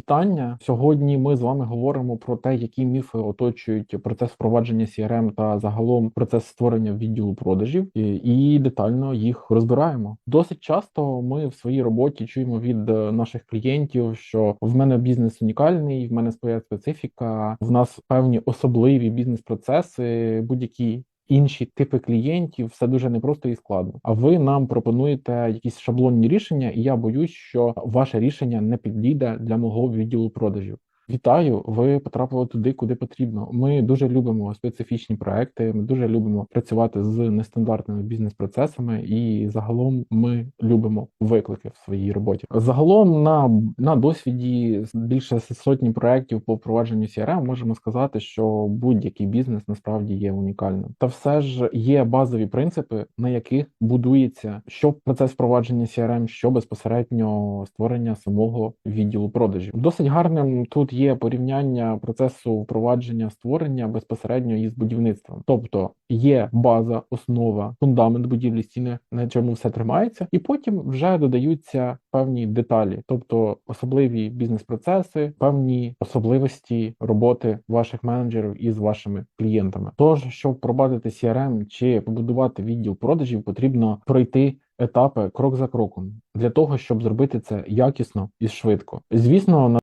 Вітання сьогодні. Ми з вами говоримо про те, які міфи оточують процес впровадження CRM та загалом процес створення відділу продажів, і, і детально їх розбираємо. Досить часто ми в своїй роботі чуємо від е, наших клієнтів, що в мене бізнес унікальний, в мене своя специфіка, в нас певні особливі бізнес-процеси, будь-які інші типи клієнтів, все дуже непросто і складно. А ви нам пропонуєте якісь шаблонні рішення, і я боюсь, що ваше рішення не підійде для мого відділу продажів. Вітаю, ви потрапили туди, куди потрібно. Ми дуже любимо специфічні проекти. Ми дуже любимо працювати з нестандартними бізнес-процесами, і загалом ми любимо виклики в своїй роботі. Загалом на, на досвіді більше сотні проєктів по впровадженню CRM можемо сказати, що будь-який бізнес насправді є унікальним. Та все ж є базові принципи, на яких будується що процес впровадження CRM, що безпосередньо створення самого відділу продажів. Досить гарним тут є порівняння процесу впровадження створення безпосередньо із будівництвом, тобто є база, основа, фундамент будівлі стіни, на чому все тримається, і потім вже додаються певні деталі, тобто особливі бізнес-процеси, певні особливості роботи ваших менеджерів із вашими клієнтами. Тож, щоб впровадити CRM чи побудувати відділ продажів, потрібно пройти. Етапи крок за кроком для того, щоб зробити це якісно і швидко. Звісно, на